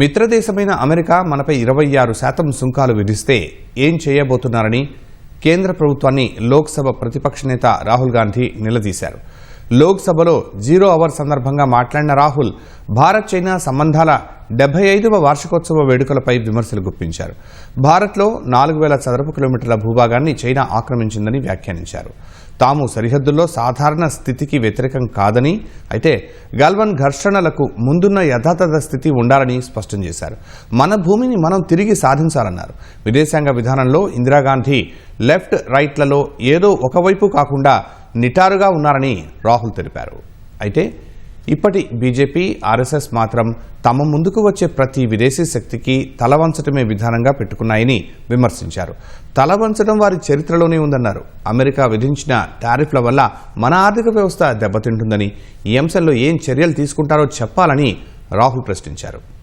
మిత్రదేశమైన America మనపై ఇరవై ఆరు శాతం సుంకాలు విధిస్తే ఏం చేయబోతున్నారని కేంద్ర ప్రభుత్వాన్ని లోక్సభ ప్రతిపక్ష నేత రాహుల్ గాంధీ నిలదీశారు. లోక్సభలో జీరో అవర్ సందర్భంగా మాట్లాడిన రాహుల్ భారత్ చైనా సంబంధాల డెబ్బై ఐదవ వార్షికోత్సవ వేడుకలపై విమర్శలు గుప్పించారు. భారత్లో నాలుగు వేల చదరపు కిలోమీటర్ల భూభాగాన్ని చైనా ఆక్రమించిందని వ్యాఖ్యానించారు. తాము సరిహద్దుల్లో సాధారణ స్థితికి వ్యతిరేకం కాదని అయితే గల్వన్ ఘర్షణలకు ముందున్న యథాతథ స్థితి ఉండాలని స్పష్టం చేశారు. మన భూమిని మనం తిరిగి సాధించాలన్నారు. విదేశాంగ విధానంలో ఇందిరాగాంధీ లెఫ్ట్ రైట్లలో ఏదో ఒకవైపు కాకుండా నిటారుగా ఉన్నారని రాహుల్ తెలిపారు. అయితే ఇప్పటి బీజేపీ ఆర్ఎస్ఎస్ మాత్రం తమ ముందుకు వచ్చే ప్రతి విదేశీ శక్తికి తలవంచటమే విధానంగా పెట్టుకున్నాయని విమర్శించారు. తలవంచడం వారి చరిత్రలోనే ఉందన్నారు. అమెరికా విధించిన టారిఫ్ల వల్ల మన ఆర్థిక వ్యవస్థ దెబ్బతింటుందని ఈ అంశంలో ఏం చర్యలు తీసుకుంటారో చెప్పాలని రాహుల్ ప్రశ్నించారు.